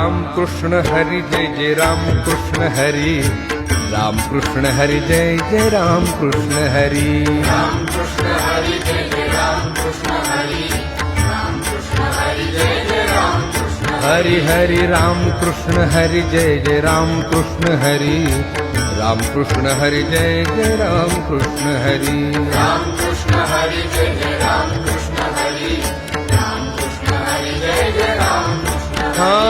राम कृष्ण हरी जय जय राम कृष्ण हरी राम कृष्ण हरी। जय जय राम कृष्ण हरी हरि। हरि राम कृष्ण हरि जय जय राम कृष्ण हरि राम कृष्ण हरि। जय जय राम कृष्ण हरि हाय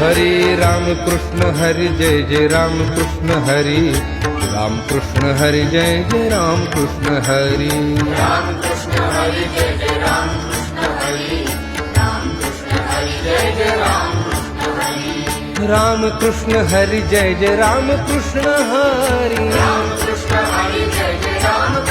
हरे राम कृष्ण हरि जय जय राम कृष्ण हरि राम कृष्ण हरि जय जय राम कृष्ण हरि राम कृष्ण हरि जय जय राम कृष्ण हरि राम